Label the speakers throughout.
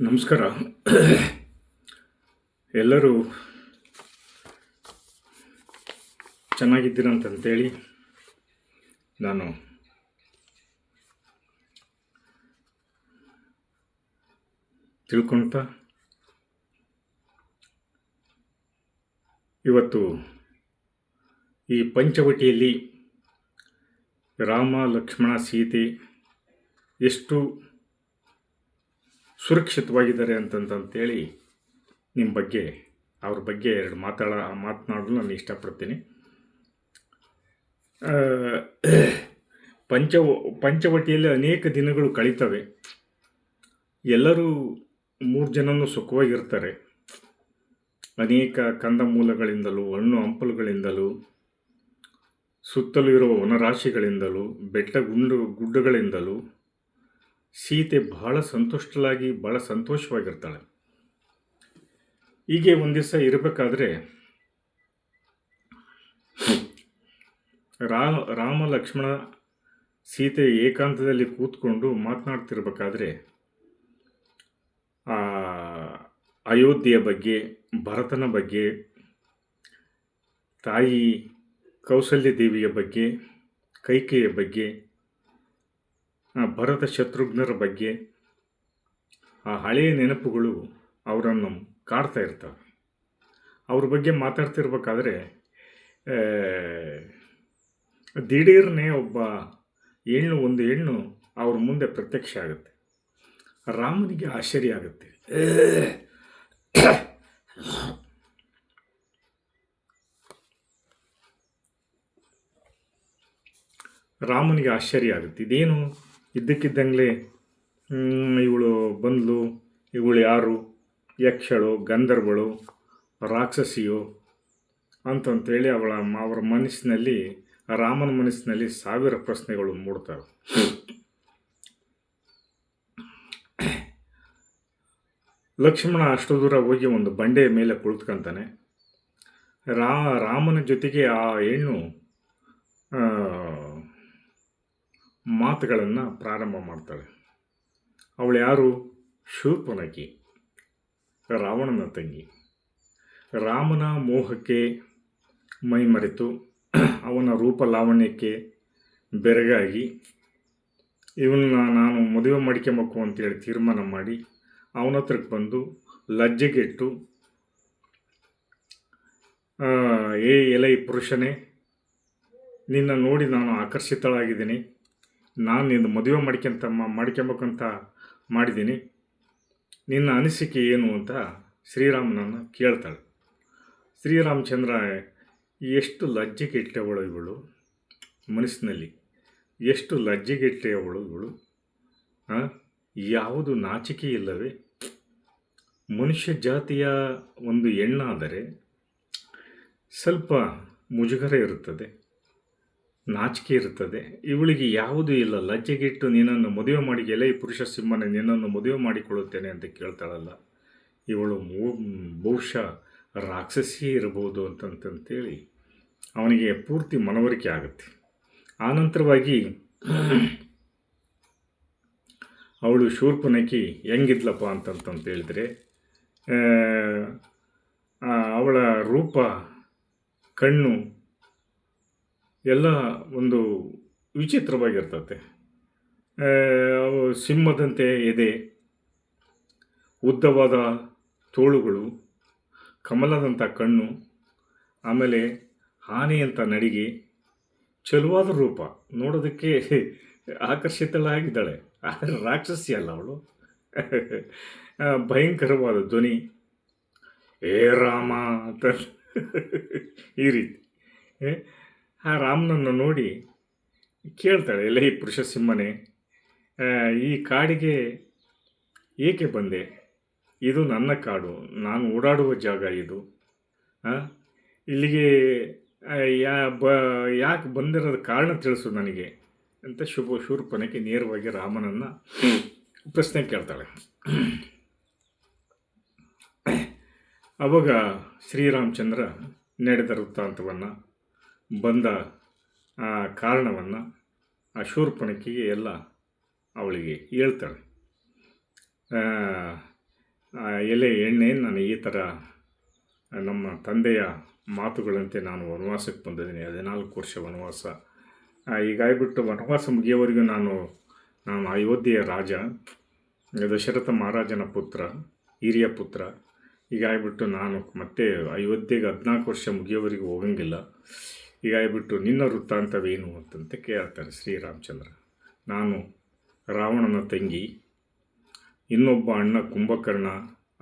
Speaker 1: ನಮಸ್ಕಾರ. ಎಲ್ಲರೂ ಚೆನ್ನಾಗಿದ್ದೀರಂತಂತೇಳಿ ನಾನು ತಿಳ್ಕೊಳ್ತಾ ಇವತ್ತು ಈ ಪಂಚವಟಿಯಲ್ಲಿ ರಾಮ ಲಕ್ಷ್ಮಣ ಸೀತೆ ಎಷ್ಟು ಸುರಕ್ಷಿತವಾಗಿದ್ದಾರೆ ಅಂತಂತಂತೇಳಿ ನಿಮ್ಮ ಬಗ್ಗೆ, ಅವ್ರ ಬಗ್ಗೆ ಎರಡು ಮಾತಾಡ ಮಾತನಾಡಲು ನಾನು ಇಷ್ಟಪಡ್ತೀನಿ. ಪಂಚ ಪಂಚವಟಿಯಲ್ಲಿ ಅನೇಕ ದಿನಗಳು ಕಳೀತವೆ. ಎಲ್ಲರೂ ಮೂರು ಜನನೂ ಸುಖವಾಗಿರ್ತಾರೆ. ಅನೇಕ ಕಂದಮೂಲಗಳಿಂದಲೂ ಹಣ್ಣು ಹಂಪಲುಗಳಿಂದಲೂ, ಸುತ್ತಲೂ ಇರುವ ವನರಾಶಿಗಳಿಂದಲೂ, ಬೆಟ್ಟ ಗುಂಡು ಗುಡ್ಡಗಳಿಂದಲೂ ಸೀತೆ ಬಹಳ ಸಂತುಷ್ಟಳಾಗಿ, ಬಹಳ ಸಂತೋಷವಾಗಿರ್ತಾಳೆ. ಹೀಗೆ ಒಂದು ದಿವಸ ಇರಬೇಕಾದ್ರೆ ರಾ, ರಾಮ ಲಕ್ಷ್ಮಣ ಸೀತೆ ಏಕಾಂತದಲ್ಲಿ ಕೂತ್ಕೊಂಡು ಮಾತನಾಡ್ತಿರ್ಬೇಕಾದ್ರೆ ಆ ಅಯೋಧ್ಯೆಯ ಬಗ್ಗೆ, ಭರತನ ಬಗ್ಗೆ, ತಾಯಿ ಕೌಸಲ್ಯ ದೇವಿಯ ಬಗ್ಗೆ, ಕೈಕೆಯ ಬಗ್ಗೆ ಭರತ ಶತ್ರುಘ್ನರ ಬಗ್ಗೆ ಆ ಹಳೆಯ ನೆನಪುಗಳು ಅವರನ್ನು ಕಾಡ್ತಾ ಇರ್ತವೆ. ಅವ್ರ ಬಗ್ಗೆ ಮಾತಾಡ್ತಿರ್ಬೇಕಾದ್ರೆ ದಿಢೀರ್ನೇ ಒಬ್ಬ ಹೆಣ್ಣು ಒಂದು ಹೆಣ್ಣು ಅವ್ರ ಮುಂದೆ ಪ್ರತ್ಯಕ್ಷ ಆಗುತ್ತೆ. ರಾಮನಿಗೆ ಆಶ್ಚರ್ಯ ಆಗುತ್ತೆ. ರಾಮನಿಗೆ ಆಶ್ಚರ್ಯ ಆಗುತ್ತೆ. ಇದೇನು? ಇದ್ದಕ್ಕಿದ್ದಂಗೆ ಇವಳು ಬಂದ್ಲು, ಇವಳು ಯಾರು ಯಕ್ಷಳು ಗಂಧರ್ವಳು, ರಾಕ್ಷಸಿಯು ಅಂತಂತೇಳಿ ಅವಳ ಅವರ ಮನಸ್ಸಿನಲ್ಲಿ, ರಾಮನ ಮನಸ್ಸಿನಲ್ಲಿ ಸಾವಿರ ಪ್ರಶ್ನೆಗಳು ಮೂಡ್ತವೆ. ಲಕ್ಷ್ಮಣ ಅಷ್ಟು ದೂರ ಹೋಗಿ ಒಂದು ಬಂಡೆಯ ಮೇಲೆ ಕುಳಿತುಕೊಂತಾನೆ. ರಾ, ರಾಮನ ಜೊತೆಗೆ ಆ ಹೆಣ್ಣು ಮಾತುಗಳನ್ನು ಪ್ರಾರಂಭ ಮಾಡ್ತಾಳೆ ಅವಳು ಯಾರು? ಶೂರ್ಪನಕಿ, ರಾವಣನ ತಂಗಿ. ರಾಮನ ಮೋಹಕ್ಕೆ ಮೈ ಮರೆತು ಅವನ ರೂಪ ಲಾವಣ್ಯಕ್ಕೆ ಬೆರಗಾಗಿ ಇವನ್ನ ನಾನು ಮದುವೆ ಮಾಡ್ಕೊಬೇಕು ಅಂತೇಳಿ ತೀರ್ಮಾನ ಮಾಡಿ ಅವನ ಹತ್ರಕ್ಕೆ ಬಂದು ಲಜ್ಜೆಗೆಟ್ಟು ಏ ಎಲೈ ಪುರುಷನೇ, ನಿನ್ನ ನೋಡಿ ನಾನು ಆಕರ್ಷಿತಳಾಗಿದ್ದೀನಿ. ನಾನು ಇದು ಮದುವೆ ಮಾಡ್ಕೊಂತ ಮಾಡ್ಕೊಬೇಕಂತ ಮಾಡಿದ್ದೀನಿ. ನಿನ್ನ ಅನಿಸಿಕೆ ಏನು ಅಂತ ಶ್ರೀರಾಮನನ್ನು ಕೇಳ್ತಾಳೆ. ಶ್ರೀರಾಮಚಂದ್ರ ಎಷ್ಟು ಲಜ್ಜೆಗೆಟ್ಟವಳು ಇವಳು. ಮನಸ್ಸಿನಲ್ಲಿ ಎಷ್ಟು ಲಜ್ಜೆಗೆಟ್ಟವಳು ಇವಳು? ಯಾವುದು ನಾಚಿಕೆ ಇಲ್ಲವೇ. ಮನುಷ್ಯ ಜಾತಿಯ ಒಂದು ಹೆಣ್ಣಾದರೆ ಸ್ವಲ್ಪ ಮುಜುಗರ ಇರುತ್ತದೆ. ನಾಚಿಕೆ ಇರುತ್ತದೆ. ಇವಳಿಗೆ ಯಾವುದೂ ಇಲ್ಲ. ಲಜ್ಜೆಗಿಟ್ಟು ನಿನ್ನನ್ನು ಮದುವೆ ಮಾಡಿ ಎಲೆ ಪುರುಷ ಸಿಂಹನ ನಿನ್ನನ್ನು ಮದುವೆ ಮಾಡಿಕೊಳ್ಳುತ್ತೇನೆ ಅಂತ ಕೇಳ್ತಾಳಲ್ಲ. ಇವಳು ಬಹುಶಃ ರಾಕ್ಷಸಿಯೇ ಇರಬಹುದು ಅಂತಂತಂತೇಳಿ ಅವನಿಗೆ ಪೂರ್ತಿ ಮನವರಿಕೆ ಆಗುತ್ತೆ. ಆನಂತರವಾಗಿ ಅವಳು ಶೂರ್ಪನಕಿ ಹೆಂಗಿದ್ಲಪ್ಪ ಅಂತಂತಂತ ಹೇಳಿದ್ರೆ ಆ, ಆ, ಅವಳ ರೂಪ ಕಣ್ಣು ಎಲ್ಲ ಒಂದು ವಿಚಿತ್ರವಾಗಿರ್ತತೆ ಸಿಂಹದಂತೆ ಎದೆ, ಉದ್ದವಾದ ತೋಳುಗಳು ಕಮಲದಂಥ ಕಣ್ಣು, ಆಮೇಲೆ ಆನೆಯಂಥ ನಡಿಗೆ, ಚಲುವಾದ ರೂಪ. ನೋಡೋದಕ್ಕೆ ಆಕರ್ಷಿತಳಾಗಿದ್ದಾಳೆ. ಆದರೆ ರಾಕ್ಷಸಿ ಅಲ್ಲ ಅವಳು. ಭಯಂಕರವಾದ ಧ್ವನಿ. ಏ ರಾಮ ಅಂತ. ಈ ರೀತಿ. ಆ ರಾಮನನ್ನು ನೋಡಿ ಕೇಳ್ತಾಳೆ ಎಲ್ಲ ಈ ಪುರುಷ ಸಿಂಹನೆ ಈ ಕಾಡಿಗೆ ಏಕೆ ಬಂದೆ? ಇದು ನನ್ನ ಕಾಡು, ನಾನು ಓಡಾಡುವ ಜಾಗ ಇದು ಇಲ್ಲಿಗೆ ಯಾ, ಬ, ಯಾಕೆ ಬಂದಿರೋದು ಕಾರಣ ತಿಳಿಸು ನನಗೆ, ಅಂತ ಶುಭ ಶೂರ್ಪನಕ್ಕೆ ನೇರವಾಗಿ ರಾಮನನ್ನು ಪ್ರಶ್ನೆ ಕೇಳ್ತಾಳೆ. ಅವಾಗ ಶ್ರೀರಾಮಚಂದ್ರ ನಡೆದ ವೃತ್ತಾಂತವನ್ನು ಬಂದ ಆ ಕಾರಣವನ್ನು ಆ ಶೂರ್ಪಣಕಿಗೆ ಎಲ್ಲ ಅವಳಿಗೆ ಹೇಳ್ತಾಳೆ. ಎಲೆ ಎಣ್ಣೆ ನಾನು ಈ ಥರ ನಮ್ಮ ತಂದೆಯ ಮಾತುಗಳಂತೆ ನಾನು ವನವಾಸಕ್ಕೆ ಬಂದಿದ್ದೀನಿ, ಹದಿನಾಲ್ಕು ವರ್ಷ ವನವಾಸ. ಹೀಗಾಗ್ಬಿಟ್ಟು ವನವಾಸ ಮುಗಿಯೋವರೆಗೂ ನಾನು ನಾನು ಅಯೋಧ್ಯೆಯ ರಾಜ, ದಶರಥ ಮಹಾರಾಜನ ಪುತ್ರ, ಹಿರಿಯ ಪುತ್ರ. ಹೀಗಾಗಿಬಿಟ್ಟು ನಾನು ಮತ್ತೆ ಅಯೋಧ್ಯೆಗೆ ಹದಿನಾಲ್ಕು ವರ್ಷ ಮುಗಿಯೋವರೆಗೂ ಹೋಗಂಗಿಲ್ಲ. ಹೀಗಾಗ್ಬಿಟ್ಟು ನಿನ್ನ ವೃತ್ತಾಂತವೇನು ಅಂತಂತ ಕೇಳ್ತಾರೆ ಶ್ರೀರಾಮಚಂದ್ರ. ನಾನು ರಾವಣನ ತಂಗಿ, ಇನ್ನೊಬ್ಬ ಅಣ್ಣ ಕುಂಭಕರ್ಣ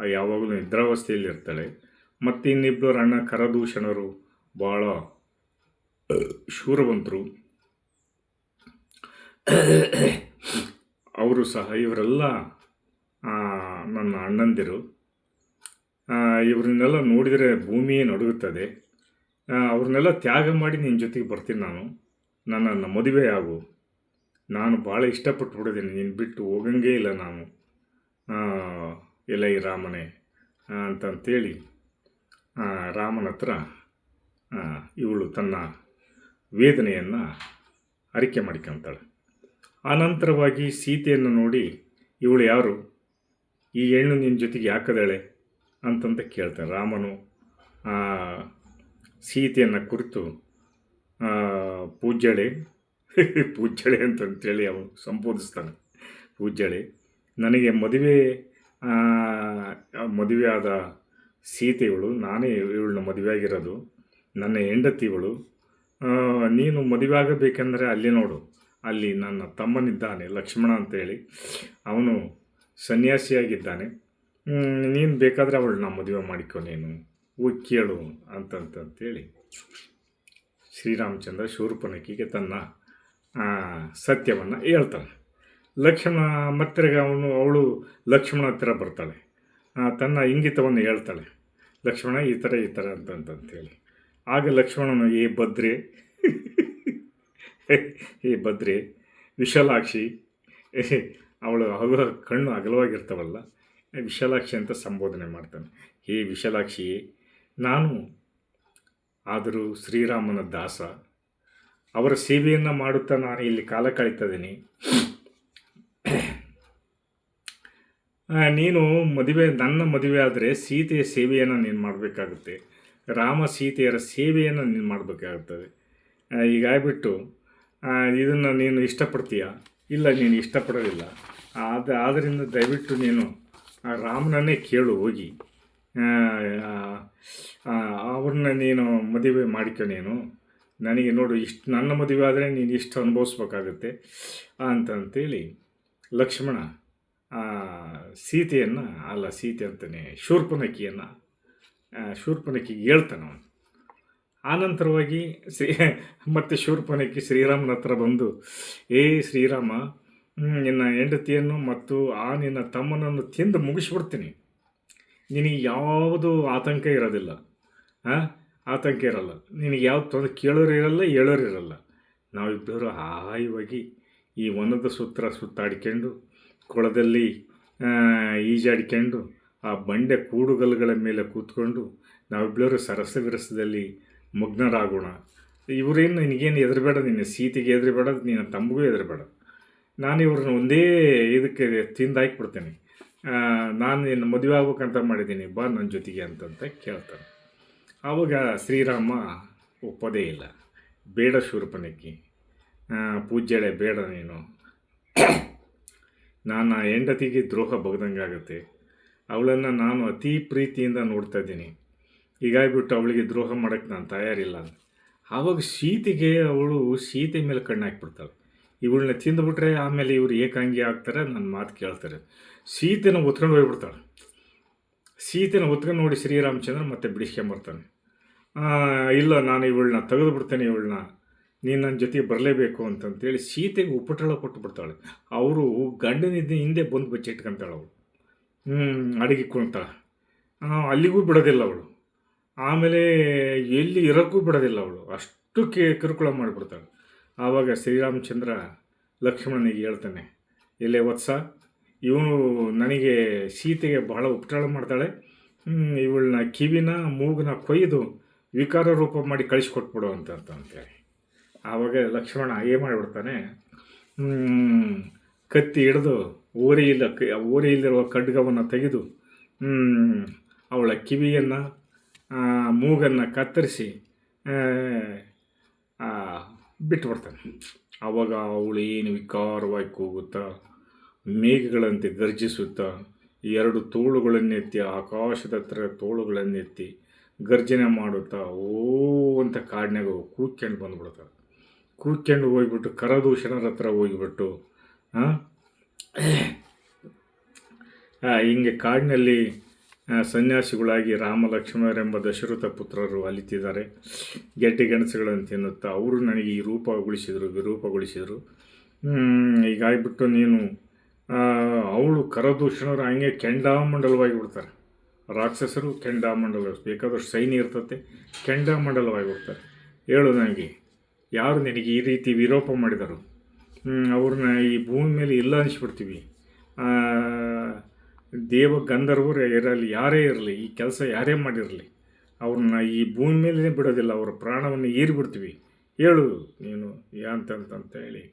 Speaker 1: ಯಾವಾಗಲೂ ನಿದ್ರಾವಸ್ಥೆಯಲ್ಲಿ ಇರ್ತಾಳೆ ಮತ್ತು ಇನ್ನಿಬ್ಬರು ಅಣ್ಣ ಕರದೂಷಣರು ಭಾಳ ಶೂರವಂತರು. ಅವರು ಸಹ ಇವರೆಲ್ಲ ನನ್ನ ಅಣ್ಣಂದಿರು. ಇವರನ್ನೆಲ್ಲ ನೋಡಿದರೆ ಭೂಮಿಯೇ ನಡುಗುತ್ತದೆ. ಅವ್ರನ್ನೆಲ್ಲ ತ್ಯಾಗ ಮಾಡಿ ನಿನ್ನ ಜೊತೆಗೆ ಬರ್ತೀನಿ ನಾನು. ನನ್ನ ಮದುವೆ ಆಗು. ನಾನು ಭಾಳ ಇಷ್ಟಪಟ್ಟು ಬಿಡಿದ್ದೀನಿ ನೀನು ಬಿಟ್ಟು ಹೋಗಂಗೇ ಇಲ್ಲ ನಾನು. ಈ ರಾಮನೇ ಅಂತಂತೇಳಿ ರಾಮನ ಹತ್ರ ಇವಳು ತನ್ನ ವೇದನೆಯನ್ನು ಅರಿಕೆ ಮಾಡ್ಕೊತಾಳೆ. ಆನಂತರವಾಗಿ ಸೀತೆಯನ್ನು ನೋಡಿ, ಇವಳು ಯಾರು? ಈ ಹೆಣ್ಣು ನಿನ್ನ ಜೊತೆಗೆ ಯಾಕದಾಳೆ? ಅಂತಂತ ಕೇಳ್ತಾನೆ ರಾಮನು. ಸೀತೆಯನ್ನು ಕುರಿತು ಪೂಜ್ಯಳೆ ಪೂಜ್ಯಳೆ ಅಂತ ಅಂತಂತೇಳಿ ಅವನು ಸಂಬೋಧಿಸ್ತಾನೆ. ಪೂಜ್ಯಳೆ ನನಗೆ ಮದುವೆ ಮದುವೆಯಾದ ಸೀತೆಗಳು ನಾನೇ ಇವಳನ್ನ ಮದುವೆಯಾಗಿರೋದು. ನನ್ನ ಹೆಂಡತಿ ಇವಳು ಆ, ನೀನು ಮದುವೆ ಆಗಬೇಕೆಂದರೆ ಅಲ್ಲಿ ನೋಡು. ಅಲ್ಲಿ ನನ್ನ ತಮ್ಮನಿದ್ದಾನೆ ಲಕ್ಷ್ಮಣ ಅಂತೇಳಿ. ಅವನು ಸನ್ಯಾಸಿಯಾಗಿದ್ದಾನೆ. ನೀನು ಬೇಕಾದರೆ ಅವಳನ್ನ ಮದುವೆ ಮಾಡಿಕೊ ನೀನು. ಹೋಗಿ ಕೇಳು ಅಂತಂತಂತೇಳಿ ಶ್ರೀರಾಮಚಂದ್ರ ಶೂರ್ಪನಕಿಗೆ ತನ್ನ ಸತ್ಯವನ್ನು ಹೇಳ್ತಾನೆ ಲಕ್ಷ್ಮಣ ಮತ್ತಿರಗ ಅವನು, ಅವಳು ಲಕ್ಷ್ಮಣ ಹತ್ತಿರ ಬರ್ತಾಳೆ. ತನ್ನ ಇಂಗಿತವನ್ನು ಹೇಳ್ತಾಳೆ. ಲಕ್ಷ್ಮಣ ಈ ಥರ ಈ ಥರ ಅಂತಂತಂತೇಳಿ. ಆಗ ಲಕ್ಷ್ಮಣನು, ಏ ಭದ್ರೆ ಏ ಭದ್ರೆ, ವಿಶಾಲಾಕ್ಷಿ ಅವಳು ಅಗಲ, ಕಣ್ಣು ಅಗಲವಾಗಿರ್ತಾವಲ್ಲ, ವಿಶಾಲಾಕ್ಷಿ ಅಂತ ಸಂಬೋಧನೆ ಮಾಡ್ತಾನೆ. ಹೇ ವಿಶಾಲಾಕ್ಷಿ ನಾನು, ಆದರೂ ಶ್ರೀರಾಮನ ದಾಸ, ಅವರ ಸೇವೆಯನ್ನು ಮಾಡುತ್ತಾ ನಾನು ಇಲ್ಲಿ ಕಾಲ ಕಳೀತಿದ್ದೀನಿ ನೀನು ಮದುವೆ, ನನ್ನ ಮದುವೆ ಆದರೆ ಸೀತೆಯ ಸೇವೆಯನ್ನು ನೀನು ಮಾಡಬೇಕಾಗುತ್ತೆ. ರಾಮ ಸೀತೆಯರ ಸೇವೆಯನ್ನು ನೀನು ಮಾಡಬೇಕಾಗುತ್ತದೆ ಹೀಗಾಗ್ಬಿಟ್ಟು ಇದನ್ನು ನೀನು ಇಷ್ಟಪಡ್ತೀಯ? ಇಲ್ಲ, ನೀನು ಇಷ್ಟಪಡೋದಿಲ್ಲ. ಆದ ಆದ್ದರಿಂದ ದಯವಿಟ್ಟು ನೀನು ರಾಮನನ್ನೇ ಕೇಳು, ಹೋಗಿ. ಅವ್ರನ್ನ ನೀನು ಮದುವೆ ಮಾಡಿಕೊ ನೀನು. ನನಗೆ ನೋಡು, ಇಷ್ಟು ನನ್ನ ಮದುವೆ ಆದರೆ ನೀನು ಇಷ್ಟು ಅನುಭವಿಸ್ಬೇಕಾಗತ್ತೆ ಅಂತಂತೇಳಿ ಲಕ್ಷ್ಮಣ ಸೀತೆಯನ್ನು, ಅಲ್ಲ ಸೀತೆ ಅಂತಾನೆ ಶೂರ್ಪನಕಿಯನ್ನು ಶೂರ್ಪನಕಿಗೆ ಹೇಳ್ತಾನೆ ಅವನು. ಆನಂತರವಾಗಿ ಶ್ರೀ, ಮತ್ತು ಶೂರ್ಪನಕ್ಕಿ ಶ್ರೀರಾಮನ ಹತ್ರ ಬಂದು, ಏ ಶ್ರೀರಾಮ ನಿನ್ನ ಹೆಂಡತಿಯನ್ನು ಮತ್ತು ಆ ನಿನ್ನ ತಮ್ಮನನ್ನು ತಿಂದು ಮುಗಿಸ್ಬಿಡ್ತೀನಿ. ನಿನಗೆ ಯಾವುದು ಆತಂಕ ಇರೋದಿಲ್ಲ ಹಾಂ ಆತಂಕ ಇರಲ್ಲ. ನಿನಗೆ ಯಾವ್ದು ತೊಂದರೆ, ಕೇಳೋರು ಇರಲ್ಲ, ಹೇಳೋರು ಇರಲ್ಲ. ನಾವಿಬ್ಬರು ಹಾಯವಾಗಿ ಈ ವನದ ಸುತ್ತ ಸುತ್ತಾಡಿಕೊಂಡು, ಕೊಳದಲ್ಲಿ ಈಜಾಡಿಕೊಂಡು, ಆ ಬಂಡೆ ಕೂಡುಗಲ್ಗಳ ಮೇಲೆ ಕೂತ್ಕೊಂಡು, ನಾವಿಬ್ಬರು ಸರಸ ವಿರಸದಲ್ಲಿ ಮಗ್ನರಾಗೋಣ. ಇವರೇನು ನಿನಗೇನು ಎದುರುಬೇಡ ನಿನ್ನ ಸೀತೆಗೆ ಎದುರುಬೇಡ ನಿನ್ನ ತಮ್ಮಗೂ ಎದುರುಬೇಡ ನಾನು ಇವ್ರನ್ನ ಒಂದೇ ಇದಕ್ಕೆ ತಿಂದು ಹಾಕಿಬಿಡ್ತೇನೆ ನಾನು ನಿನ್ನ ಮದುವೆ ಆಗ್ಬೇಕಂತ ಮಾಡಿದ್ದೀನಿ. ಬಾ ನನ್ನ ಜೊತೆಗೆ ಅಂತಂತ ಕೇಳ್ತಾನೆ. ಆವಾಗ ಶ್ರೀರಾಮ ಒಪ್ಪೋದೇ ಇಲ್ಲ. ಬೇಡ ಶೂರ್ಪನಕ್ಕಿ. ಪೂಜ್ಯಳೆ, ಬೇಡ ನೀನು. ನಾನು ಆ ಹೆಂಡತಿಗೆ ದ್ರೋಹ ಬಗ್ದಂಗಾಗುತ್ತೆ ಅವಳನ್ನು ನಾನು ಅತಿ ಪ್ರೀತಿಯಿಂದ ನೋಡ್ತಾ ಇದ್ದೀನಿ. ಹೀಗಾಗಿಬಿಟ್ಟು ಅವಳಿಗೆ ದ್ರೋಹ ಮಾಡೋಕ್ಕೆ ನಾನು ತಯಾರಿಲ್ಲ. ಆವಾಗ ಸೀತೆಗೆ ಅವಳು ಸೀತೆ ಮೇಲೆ ಕಣ್ಣು ಹಾಕ್ಬಿಡ್ತಾಳೆ ಇವಳನ್ನ ತಿಂದುಬಿಟ್ರೆ ಆಮೇಲೆ ಇವರು ಏಕಾಂಗಿ ಆಗ್ತಾರೆ ನನ್ನ ಮಾತು ಕೇಳ್ತಾರೆ. ಸೀತೆನ ಹೊತ್ಕೊಂಡು ಹೋಗ್ಬಿಡ್ತಾಳೆ. ಸೀತೆನ ಹೊತ್ಕೊಂಡು ನೋಡಿ ಶ್ರೀರಾಮಚಂದ್ರ ಮತ್ತೆ ಬಿಡಿಸ್ಕೊಂಬರ್ತಾನೆ ಇಲ್ಲ ನಾನು ಇವಳನ್ನ ತೆಗೆದು ಬಿಡ್ತೇನೆ ಇವಳನ್ನ. ನೀನು ನನ್ನ ಜೊತೆಗೆ ಬರಲೇಬೇಕು ಅಂತಂತೇಳಿ ಸೀತೆಗೆ ಉಪಟಳ ಕೊಟ್ಟು ಬಿಡ್ತಾಳೆ. ಅವರು ಗಂಡನಿದ್ದ ಹಿಂದೆ ಬಂದು ಬಚ್ಚಿಟ್ಕೊಂತಾಳೆ ಅವಳು. ಹ್ಞೂ ಅಡುಗೆ ಕುಣ್ತಾಳೆ ಆ, ಅಲ್ಲಿಗೂ ಬಿಡೋದಿಲ್ಲ ಅವಳು. ಆಮೇಲೆ ಎಲ್ಲಿ ಇರೋಕ್ಕೂ ಬಿಡೋದಿಲ್ಲ ಅವಳು. ಅಷ್ಟು ಕೇ ಕಿರುಕುಳ ಮಾಡಿಬಿಡ್ತಾಳೆ. ಆವಾಗ ಶ್ರೀರಾಮಚಂದ್ರ ಲಕ್ಷ್ಮಣನಿಗೆ ಹೇಳ್ತಾನೆ ಎಲ್ಲೇ ವತ್ಸ ಇವನು ನನಗೆ ಸೀತೆಗೆ ಬಹಳ ಉಪಟಳ ಮಾಡ್ತಾಳೆ. ಇವಳನ್ನ ಕಿವಿನ ಮೂಗನ ಕೊಯ್ದು ವಿಕಾರ ರೂಪ ಮಾಡಿ ಕಳಿಸ್ಕೊಟ್ಬಿಡು ಅಂತ ಅಂತ ಅಂತೇಳಿ. ಆವಾಗ ಲಕ್ಷ್ಮಣ ಏನು ಮಾಡಿಬಿಡ್ತಾನೆ. ಕತ್ತಿ ಹಿಡಿದು ಓರಿ ಇಲ್ಲ ಓರಿ ಇಲ್ಲಿರುವ ಖಡ್ಗವನ್ನು ತೆಗೆದು ಅವಳ ಕಿವಿಯನ್ನು ಮೂಗನ್ನು ಕತ್ತರಿಸಿ ಬಿಟ್ಬಿಡ್ತಾನೆ. ಆವಾಗ ಅವಳು ಏನು ವಿಕಾರವಾಗಿ ಕೂಗುತ್ತಾ ಮೇಘಗಳಂತೆ ಗರ್ಜಿಸುತ್ತಾ ಎರಡು ತೋಳುಗಳನ್ನೆತ್ತಿ ಆಕಾಶದ ಹತ್ರ ತೋಳುಗಳನ್ನೆತ್ತಿ ಗರ್ಜನೆ ಮಾಡುತ್ತಾ, ಓ ಅಂತ ಕಾಡಿನಾಗ ಕೂತ್ಕೊಂಡು ಬಂದ್ಬಿಡ್ತಾರೆ. ಕೂತ್ಕೊಂಡು ಹೋಗ್ಬಿಟ್ಟು ಕರದೂಷಣರ ಹತ್ರ ಹೋಗಿಬಿಟ್ಟು ಹಿಂಗೆ ಕಾಡಿನಲ್ಲಿ ಸನ್ಯಾಸಿಗಳಾಗಿ ರಾಮ ಲಕ್ಷ್ಮಣರೆಂಬ ದಶರಥ ಪುತ್ರರು ಅಲಿತಿದ್ದಾರೆ. ಗೆಡ್ಡೆ ಗೆಣಸುಗಳನ್ನು ತಿನ್ನುತ್ತಾ, ಅವರು ನನಗೆ ಈ ರೂಪಗೊಳಿಸಿದರು ವಿರೂಪಗೊಳಿಸಿದರು ಹೀಗಾಗಿಬಿಟ್ಟು ನೀನು ಅವಳು ಕರದೂಷಣರು ಹಂಗೆ ಕೆಂಡಾಮಂಡಲವಾಗಿ ಬಿಡ್ತಾರೆ ರಾಕ್ಷಸರು ಕೆಂಡಾಮಂಡಲ ಬೇಕಾದಷ್ಟು ಸೈನ್ಯ ಇರ್ತತೆ ಕೆಂಡಾಮಂಡಲವಾಗಿ ಬಿಡ್ತಾರೆ ಹೇಳು ನನಗೆ, ಯಾರು ನಿನಗೆ ಈ ರೀತಿ ವಿರೋಪ ಮಾಡಿದರು? ಅವ್ರನ್ನ ಈ ಭೂಮಿ ಮೇಲೆ ಇಲ್ಲ ಅನಿಸ್ಬಿಡ್ತೀವಿ. ದೇವ ಗಂಧರ್ವರು ಇರಲಿ, ಯಾರೇ ಇರಲಿ, ಈ ಕೆಲಸ ಯಾರೇ ಮಾಡಿರಲಿ, ಅವ್ರನ್ನ ಈ ಭೂಮಿ ಮೇಲೆ ಬಿಡೋದಿಲ್ಲ, ಅವರ ಪ್ರಾಣವನ್ನು ಹೀರಿಬಿಡ್ತೀವಿ. ಹೇಳು ನೀನು ಯಾಂತಂತ ಹೇಳಿ.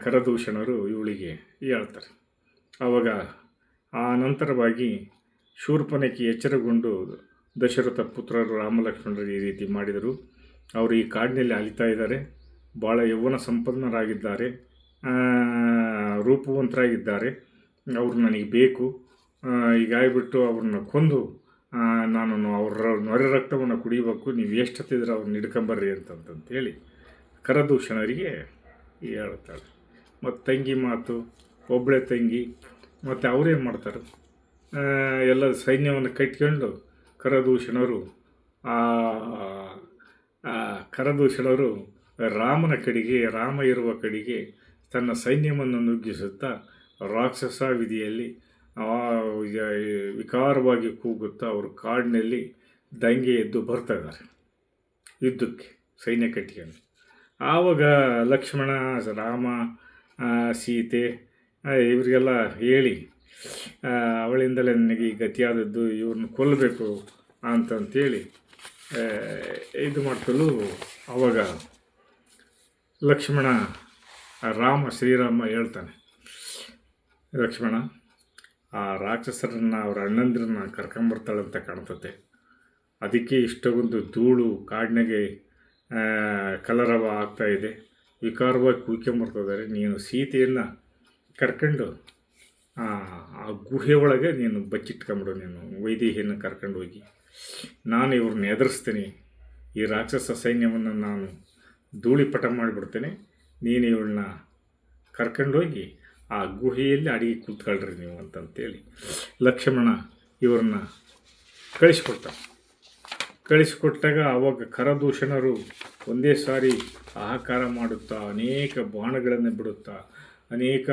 Speaker 1: ಕರದೂಷಣರು ಇವಳಿಗೆ ಹೇಳ್ತಾರೆ. ಆವಾಗ ಆ ನಂತರವಾಗಿ ಶೂರ್ಪನಕ್ಕೆ ಎಚ್ಚರಗೊಂಡು ದಶರಥ ಪುತ್ರರು ರಾಮಲಕ್ಷ್ಮಣರು ಈ ರೀತಿ ಮಾಡಿದರು. ಅವರು ಈ ಕಾಡಿನಲ್ಲಿ ಅಲಿತಾ ಇದ್ದಾರೆ. ಭಾಳ ಯೌವನ ಸಂಪನ್ನರಾಗಿದ್ದಾರೆ. ರೂಪವಂತರಾಗಿದ್ದಾರೆ. ಅವರು ನನಗೆ ಬೇಕು. ಹೀಗಾಗಿಬಿಟ್ಟು ಅವ್ರನ್ನ ಕೊಂದು ನಾನು ಅವರ ನೊರೆ ರಕ್ತವನ್ನು ಕುಡಿಬೇಕು. ನೀವು ಎಷ್ಟೊತ್ತಿದ್ರೆ ಅವ್ರನ್ನ ಹಿಡ್ಕೊಂಬರ್ರಿ ಅಂತಂತಂತೇಳಿ ಕರದೂಷಣರಿಗೆ ಹೇಳ್ತಾಳೆ ಮತ್ತು ತಂಗಿ ಮಾತು ಒಬ್ಬಳೆ ತಂಗಿ, ಮತ್ತು ಅವ್ರೇನು ಮಾಡ್ತಾರೆ? ಎಲ್ಲ ಸೈನ್ಯವನ್ನು ಕಟ್ಕೊಂಡು ಕರದೂಷಣರು ಕರದೂಷಣರು ರಾಮನ ಕಡೆಗೆ, ರಾಮ ಇರುವ ಕಡೆಗೆ ತನ್ನ ಸೈನ್ಯವನ್ನು ನುಗ್ಗಿಸುತ್ತಾ ರಾಕ್ಷಸ ವಿಧಿಯಲ್ಲಿ ವಿಕಾರವಾಗಿ ಕೂಗುತ್ತಾ ಅವರು ಕಾಡಿನಲ್ಲಿ ದಂಗೆ ಎದ್ದು ಬರ್ತಾ ಇದ್ದಾರೆ. ಯುದ್ಧಕ್ಕೆ, ಸೈನ್ಯ ಕಟ್ಟಿಕೊಂಡು ಆವಾಗ ಲಕ್ಷ್ಮಣ, ರಾಮ ಸೀತೆ ಇವರಿಗೆಲ್ಲ ಹೇಳಿ ಅವಳಿಂದಲೇ ನನಗೆ ಈ ಗತಿಯಾದದ್ದು ಇವ್ರನ್ನ ಕೊಲ್ಲಬೇಕು ಅಂತಂತೇಳಿ ಇದು ಮಾಡ್ಕೊಳ್ಳು ಅವಾಗ ಲಕ್ಷ್ಮಣ, ರಾಮ, ಶ್ರೀರಾಮ ಹೇಳ್ತಾನೆ. ಲಕ್ಷ್ಮಣ, ಆ ರಾಕ್ಷಸರನ್ನು ಅವ್ರ ಅಣ್ಣಂದ್ರನ್ನ ಕರ್ಕೊಂಬರ್ತಾಳಂತ ಕಾಣ್ತತೆ. ಅದಕ್ಕೆ ಇಷ್ಟೊಂದು ಧೂಳು ಕಾಡಿನಾಗೆ ಕಲರವ ಆಗ್ತಾ ಇದೆ. ವಿಕಾರವಾಗಿ ಕೂಯ್ಕೊಂಬರ್ತಿದ್ದಾರೆ ನೀನು ಸೀತೆಯನ್ನು ಕರ್ಕೊಂಡು, ಆ ಗುಹೆ ಒಳಗೆ ನೀನು ಬಚ್ಚಿಟ್ಕೊಂಬಿಡು. ನೀನು ವೈದೇಹಿಯನ್ನು ಕರ್ಕೊಂಡು ಹೋಗಿ. ನಾನು ಇವ್ರನ್ನ ಎದುರಿಸ್ತೀನಿ. ಈ ರಾಕ್ಷಸ ಸೈನ್ಯವನ್ನು ನಾನು ಧೂಳಿಪಟ ಮಾಡಿಬಿಡ್ತೇನೆ. ನೀನು ಇವಳನ್ನ ಕರ್ಕೊಂಡೋಗಿ ಆ ಗುಹೆಯಲ್ಲಿ ಅಡಿಗೆ ಕೂತ್ಕೊಳ್ರಿ ನೀವು ಅಂತಂತೇಳಿ ಲಕ್ಷ್ಮಣ ಇವ್ರನ್ನ ಕಳಿಸ್ಕೊಡ್ತಾನೆ. ಕಳಿಸಿಕೊಟ್ಟಾಗ ಆವಾಗ ಕರದೂಷಣರು ಒಂದೇ ಸಾರಿ ಆಹಾಕಾರ ಮಾಡುತ್ತಾ, ಅನೇಕ ಬಾಣಗಳನ್ನು ಬಿಡುತ್ತಾ, ಅನೇಕ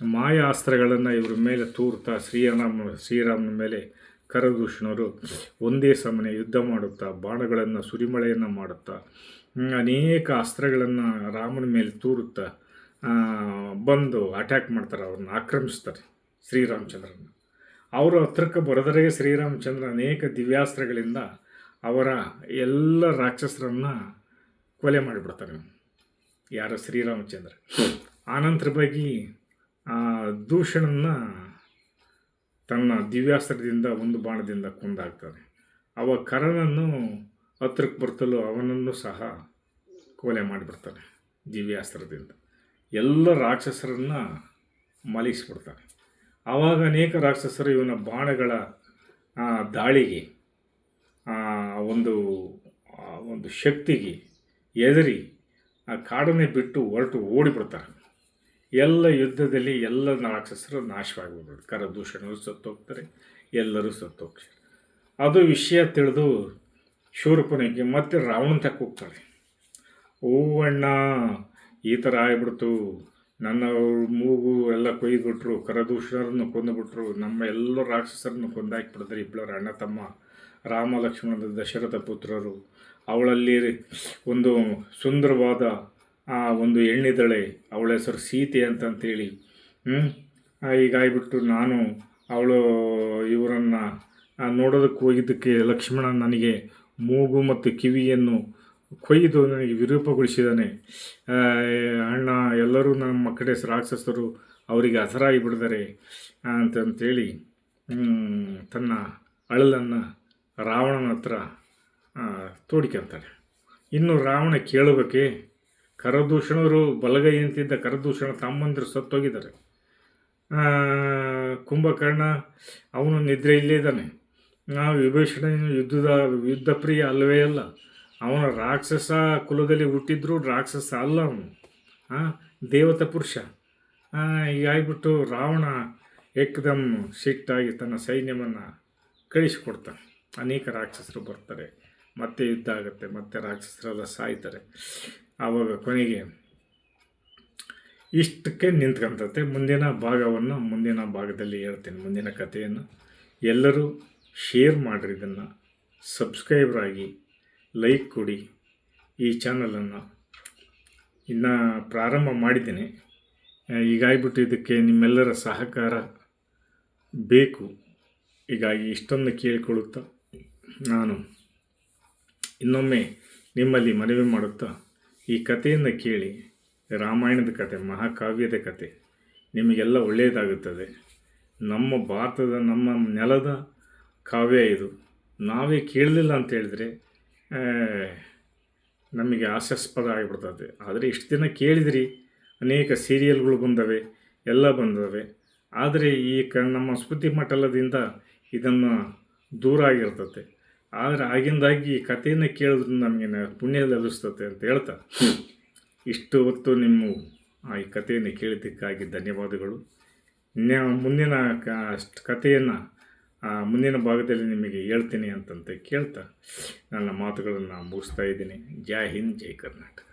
Speaker 1: ಮಾಯಾಸ್ತ್ರಗಳನ್ನು ಇವರ ಇವ್ರ ಮೇಲೆ ತೂರ್ತಾ, ಶ್ರೀರಾಮ, ಶ್ರೀರಾಮನ ಮೇಲೆ ಕರದೂಷಣರು ಒಂದೇ ಸಮನೆ ಯುದ್ಧ ಮಾಡುತ್ತಾ, ಬಾಣಗಳನ್ನು, ಸುರಿಮಳೆಯನ್ನು ಮಾಡುತ್ತಾ ಅನೇಕ ಅಸ್ತ್ರಗಳನ್ನು ರಾಮನ ಮೇಲೆ ತೂರುತ್ತಾ ಬಂದು ಅಟ್ಯಾಕ್ ಮಾಡ್ತಾರೆ, ಅವ್ರನ್ನ ಆಕ್ರಮಿಸ್ತಾರೆ ಶ್ರೀರಾಮಚಂದ್ರನ ಅವರ ಹತ್ರಕ್ಕೆ ಬರೋದರೆಗೆ ಶ್ರೀರಾಮಚಂದ್ರ ಅನೇಕ ದಿವ್ಯಾಸ್ತ್ರಗಳಿಂದ ಅವರ ಎಲ್ಲ ರಾಕ್ಷಸರನ್ನು ಕೊಲೆ ಮಾಡಿಬಿಡ್ತಾನೆ ಯಾರು? ಶ್ರೀರಾಮಚಂದ್ರ. ಆನಂತರ ಆ ದೂಷಣನ ತನ್ನ ದಿವ್ಯಾಸ್ತ್ರದಿಂದ ಒಂದು ಬಾಣದಿಂದ ಕೊಂದಾಗ್ತಾನೆ ಅವ ಕರನನ್ನು ಹತ್ರಕ್ಕೆ ಬರ್ತಲು ಅವನನ್ನು ಸಹ ಕೊಲೆ ಮಾಡಿಬಿಡ್ತಾನೆ ದಿವ್ಯಾಸ್ತ್ರದಿಂದ. ಎಲ್ಲ ರಾಕ್ಷಸರನ್ನು ಮಲಗಿಸ್ಬಿಡ್ತಾನೆ ಆವಾಗ ಅನೇಕ ರಾಕ್ಷಸರು ಇವನ ಬಾಣಗಳ ದಾಳಿಗೆ ಒಂದು ಒಂದು ಶಕ್ತಿಗೆ ಎದರಿ ಆ ಕಾಡನ್ನೇ ಬಿಟ್ಟು ಹೊರಟು ಓಡಿಬಿಡ್ತಾರೆ. ಎಲ್ಲ ಯುದ್ಧದಲ್ಲಿ ಎಲ್ಲ ರಾಕ್ಷಸರು ನಾಶವಾಗಿಬಿಡ್ತಾರೆ. ಕರದೂಷಣರು ಸತ್ತೋಗ್ತಾರೆ, ಎಲ್ಲರೂ ಸತ್ತೋಗ್ತಾರೆ. ಅದು ವಿಷಯ ತಿಳಿದು ಶೂರ್ಪನಿಗೆ ಮತ್ತೆ ರಾವಣನ ತಕ್ಕ ಹೋಗ್ತಾಳೆ. ಅಣ್ಣ, ಈ ಥರ ಆಗ್ಬಿಡ್ತು. ನನ್ನ ಮೂಗು ಎಲ್ಲ ಕೊಯ್ದುಬಿಟ್ರು, ಕರದೂಷಣರನ್ನು ಕೊಂದುಬಿಟ್ರು, ನಮ್ಮ ಎಲ್ಲ ರಾಕ್ಷಸರನ್ನು ಕೊಂದಾಕಿಬಿಡಿದ್ರೆ ಇಬ್ಬರ ಅಣ್ಣ ತಮ್ಮ. ರಾಮ ಲಕ್ಷ್ಮಣದ ದಶರಥ ಪುತ್ರರು. ಅವಳಲ್ಲಿ ಒಂದು ಸುಂದರವಾದ, ಆ, ಒಂದು ಹೆಣ್ಣಿದಳೆ ಅವಳ ಹೆಸರು ಸೀತೆ ಅಂತಂತೇಳಿ. ಹೀಗಾಗ್ಬಿಟ್ಟು ನಾನು ಅವಳು, ಇವರನ್ನು ನೋಡೋದಕ್ಕೆ ಹೋಗಿದ್ದಕ್ಕೆ ಲಕ್ಷ್ಮಣ ನನಗೆ ಮೂಗು ಮತ್ತು ಕಿವಿಯನ್ನು ಕೊಯ್ದು ನನಗೆ ವಿರೂಪಗೊಳಿಸಿದ್ದಾನೆ. ಅಣ್ಣ ಎಲ್ಲರೂ ನಮ್ಮ ಕಡೆ ರಾಕ್ಷಸರು ಅವರಿಗೆ ಹಸರಾಗಿಬಿಡಿದರೆ ಅಂತಂತೇಳಿ ಹ್ಮ್, ತನ್ನ ಅಳಲನ್ನು ರಾವಣನ ಹತ್ರ ತೋಡಿಕೊಂತಾನೆ ಇನ್ನು ರಾವಣ ಕೇಳಬೇಕೆ ಕರದೂಷಣರು ಬಲಗೈ ಅಂತಿದ್ದ ಕರದೂಷಣ ತಮ್ಮಂದಿರು ಸತ್ತೋಗಿದ್ದಾರೆ. ಕುಂಭಕರ್ಣ ಅವನು ನಿದ್ರೆ ಇಲ್ಲೇ ಇದ್ದಾನೆ. ನಾವು ವಿಭೀಷಣ ಯುದ್ಧದ ಯುದ್ಧ ಪ್ರಿಯ ಅಲ್ಲವೇ ಅಲ್ಲ. ಅವನ ರಾಕ್ಷಸ ಕುಲದಲ್ಲಿ ಹುಟ್ಟಿದ್ರು ರಾಕ್ಷಸ ಅಲ್ಲ ಅವನು. ಹಾಂ ದೇವತ ಪುರುಷ. ಹೀಗಾಗಿಬಿಟ್ಟು ರಾವಣ ಏಕದಮ್ ಸಿಟ್ಟಾಗಿ ತನ್ನ ಸೈನ್ಯವನ್ನು ಕಳಿಸಿಕೊಡ್ತಾನೆ. ಅನೇಕ ರಾಕ್ಷಸರು ಬರ್ತಾರೆ. ಮತ್ತೆ ಯುದ್ಧ ಆಗುತ್ತೆ, ಮತ್ತೆ ರಾಕ್ಷಸರೆಲ್ಲ ಸಾಯ್ತಾರೆ. ಆವಾಗ ಕೊನೆಗೆ ಇಷ್ಟಕ್ಕೆ ನಿಂತ್ಕೊಂತತೆ. ಮುಂದಿನ ಭಾಗವನ್ನು ಮುಂದಿನ ಭಾಗದಲ್ಲಿ ಹೇಳ್ತೀನಿ, ಮುಂದಿನ ಕಥೆಯನ್ನು. ಎಲ್ಲರೂ ಶೇರ್ ಮಾಡಿರಿ ಇದನ್ನು. ಸಬ್ಸ್ಕ್ರೈಬರ್ ಆಗಿ ಲೈಕ್ ಕೊಡಿ ಈ ಚಾನಲನ್ನು. ಇನ್ನು ಪ್ರಾರಂಭ ಮಾಡಿದ್ದೇನೆ. ಈಗಾಗ್ಬಿಟ್ಟು ಇದಕ್ಕೆ ನಿಮ್ಮೆಲ್ಲರ ಸಹಕಾರ ಬೇಕು. ಹೀಗಾಗಿ ಇಷ್ಟೊಂದು ಕೇಳಿಕೊಳ್ಳುತ್ತಾ ನಾನು ಇನ್ನೊಮ್ಮೆ ನಿಮ್ಮಲ್ಲಿ ಮನವಿ ಮಾಡುತ್ತಾ ಈ ಕಥೆಯನ್ನು ಕೇಳಿ. ರಾಮಾಯಣದ ಕತೆ, ಮಹಾಕಾವ್ಯದ ಕತೆ ನಿಮಗೆಲ್ಲ ಒಳ್ಳೆಯದಾಗುತ್ತದೆ. ನಮ್ಮ ಭಾರತದ, ನಮ್ಮ ನೆಲದ ಕಾವ್ಯ ಇದು. ನಾವೇ ಕೇಳಲಿಲ್ಲ ಅಂತ ಹೇಳಿದ್ರೆ ನಮಗೆ ಹಾಸ್ಯಾಸ್ಪದ ಆಗಿಬಿಡ್ತದೆ. ಆದರೆ ಇಷ್ಟು ದಿನ ಕೇಳಿದ್ರಿ, ಅನೇಕ ಸೀರಿಯಲ್ಗಳು ಬಂದವೆ, ಎಲ್ಲ ಬಂದವೆ. ಆದರೆ ಈ ಕ, ನಮ್ಮ ಸ್ಮೃತಿ ಮಟ್ಟಲದಿಂದ ಇದನ್ನು ದೂರ ಆಗಿರ್ತದೆ. ಆದರೆ ಆಗಿಂದಾಗಿ ಈ ಕಥೆಯನ್ನು ಕೇಳಿದ್ರೆ ನಮಗೆ ಪುಣ್ಯ ಲಭಿಸ್ತದೆ ಅಂತ ಹೇಳ್ತಾ. ಇಷ್ಟು ಹೊತ್ತು ನಿಮ್ಮ ಈ ಕಥೆಯನ್ನು ಕೇಳಿದ್ದಕ್ಕಾಗಿ ಧನ್ಯವಾದಗಳು. ಮುಂದಿನ ಕ ಕಥೆಯನ್ನು ಮುಂದಿನ ಭಾಗದಲ್ಲಿ ನಿಮಗೆ ಹೇಳ್ತೀನಿ ಅಂತಂತ ಕೇಳ್ತಾ ನನ್ನ ಮಾತುಗಳನ್ನು ಮುಗಿಸ್ತಾ ಇದ್ದೀನಿ. ಜೈ ಹಿಂದ್ ಜೈ ಕರ್ನಾಟಕ.